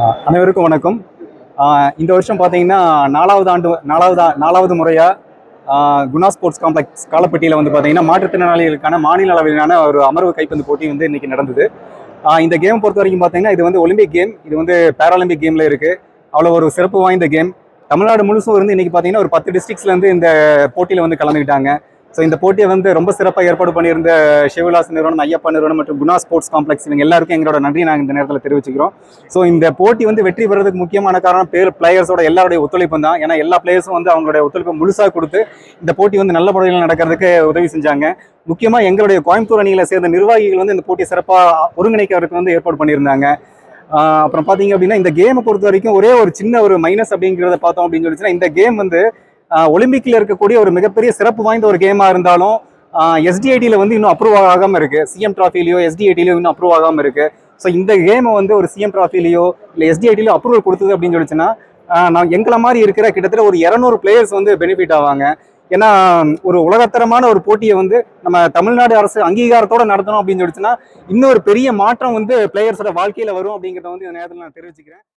அனைவருக்கும் வணக்கம். இந்த வருஷம் பார்த்தீங்கன்னா நாலாவது ஆண்டு நாலாவது நாலாவது முறையாக குணா ஸ்போர்ட்ஸ் காம்ப்ளெக்ஸ் காலப்பட்டியில் வந்து பார்த்தீங்கன்னா மாற்றுத்திறனாளிகளுக்கான மாநில அளவிலான ஒரு அமர்வு கைப்பந்து போட்டி வந்து இன்றைக்கி நடந்தது. இந்த கேம் பொறுத்த வரைக்கும் பார்த்தீங்கன்னா இது வந்து ஒலிம்பிக் கேம் இது வந்து பேராலிம்பிக் கேமில் இருக்குது அவ்வளோ ஒரு சிறப்பு வாய்ந்த கேம் தமிழ்நாடு முழுசும் இருந்து இன்றைக்கி பார்த்தீங்கன்னா ஒரு பத்து டிஸ்ட்ரிக்ஸ்லேருந்து இந்த போட்டியில் வந்து கலந்துக்கிட்டாங்க ஸோ இந்த போட்டியை வந்து ரொம்ப சிறப்பாக ஏற்பாடு பண்ணியிருந்த சிவவிலாஸ் நிறுவனம் ஐயப்பா நிறுவனம் மற்றும் குணா ஸ்போர்ட்ஸ் காம்ப்ளெக்ஸ் இவங்க எல்லாருக்கும் எங்களோட நன்றி நாங்கள் இந்த நேரத்தில் தெரிவிச்சுக்கிறோம். ஸோ இந்த போட்டி வந்து வெற்றி பெறதுக்கு முக்கியமான காரணம் பேர் பிளேயர்ஸோட எல்லாருடைய ஒத்துழைப்பு தான். ஏன்னா எல்லா பிளேயர்ஸும் வந்து அவங்களுடைய ஒத்துழைப்பு முழுசாக கொடுத்து இந்த போட்டி வந்து நல்ல முறையில் நடக்கிறதுக்கு உதவி செஞ்சாங்க. முக்கியமாக எங்களுடைய கோயம்புத்தூர் அணியில் சேர்ந்த நிர்வாகிகள் வந்து இந்த போட்டி சிறப்பாக ஒருங்கிணைக்கிறதுக்கு வந்து ஏற்பாடு பண்ணியிருந்தாங்க. அப்புறம் பார்த்தீங்க அப்படின்னா இந்த கேமை பொறுத்த வரைக்கும் ஒரே ஒரு சின்ன ஒரு மைனஸ் அப்படிங்கிறத பார்த்தோம் அப்படின்னு சொல்லிச்சுன்னா இந்த கேம் வந்து ஒலிம்பிக்ல இருக்கக்கூடிய ஒரு மிகப்பெரிய சிறப்பு வாய்ந்த ஒரு கேமா இருந்தாலும் எஸ்டிஐடியில் வந்து இன்னும் அப்ரூவ் ஆகாமல் இருக்குது சிஎம் ட்ராஃபிலையோ எஸ்டிஐடிலையோ இன்னும் அப்ரூவ் ஆகாமல் இருக்குது ஸோ இந்த கேமை வந்து ஒரு சிஎம் ட்ராஃபிலையோ இல்லை எஸ்டிஐடிலையோ அப்ரூவல் கொடுத்தது அப்படின்னு சொல்லிச்சுன்னா நான் எங்களை மாதிரி இருக்கிற கிட்டத்தட்ட ஒரு இரநூறு பிளேயர்ஸ் வந்து பெனிஃபிட் ஆவாங்க. ஏன்னா ஒரு உலகத்தரமான ஒரு போட்டியை வந்து நம்ம தமிழ்நாடு அரசு அங்கீகாரத்தோடு நடத்தணும் அப்படின்னு சொல்லிச்சுன்னா இன்னொரு பெரிய மாற்றம் வந்து பிளேயர்ஸோட வாழ்க்கையில் வரும் அப்படிங்கிறத வந்து இந்த நேரத்தில் நான் தெரிவிச்சுக்கிறேன்.